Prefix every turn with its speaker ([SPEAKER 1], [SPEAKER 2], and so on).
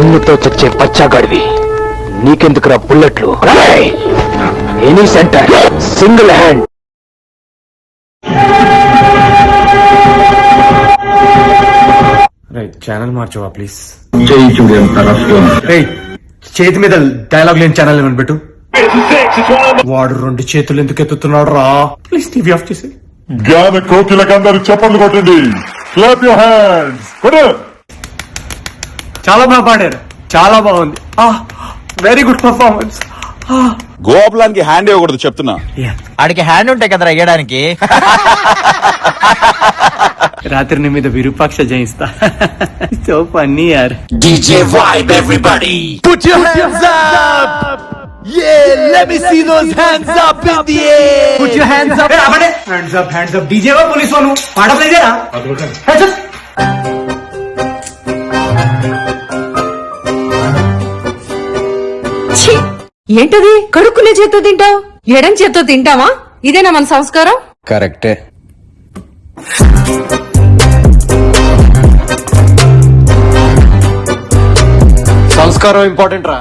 [SPEAKER 1] గన్నుతో చచ్చే పచ్చాగాడివి. నీకెందుకురా బుల్లెట్లు? Any centre single hand.
[SPEAKER 2] Right channel మార్చవా please. Right చేతి మీద డైలాగ్ లేని ఛానల్ ఏమని పెట్టు వాడు రెండు చేతులు ఎందుకు ఎత్తుతున్నాడు రా? ప్లీజ్ టీవీ ఆఫ్ చేసి
[SPEAKER 3] జ్ఞాన కోకిలకు అందరు చప్పట్లు కొట్టండి. క్లాప్ యువర్ హ్యాండ్స్ కొడు
[SPEAKER 2] చాలా బాగా పాడారు. చాలా బాగుంది. వెరీ గుడ్ పర్ఫార్మెన్స్
[SPEAKER 4] గోపులానికి హ్యాండ్ ఇవ్వకూడదు చెప్తున్నా.
[SPEAKER 5] ఆడికి హ్యాండ్ ఉంటాయి కదరా వేయడానికి
[SPEAKER 2] రాత్రి నీ మీద విరూపాక్ష జయిస్తా. సో ఫన్నీ యార్. Hands up hands up hands up DJ వా పోలీస్ వాను పాడలేదేరా
[SPEAKER 6] ఛీ! ఏంటది? కడుక్కునే చేత్తో తింటావు? ఎడం చేత్తో తింటావా? ఇదేనా మన సంస్కారం?
[SPEAKER 5] కరెక్టే.
[SPEAKER 1] సంస్కారం ఇంపార్టెంట్ రా.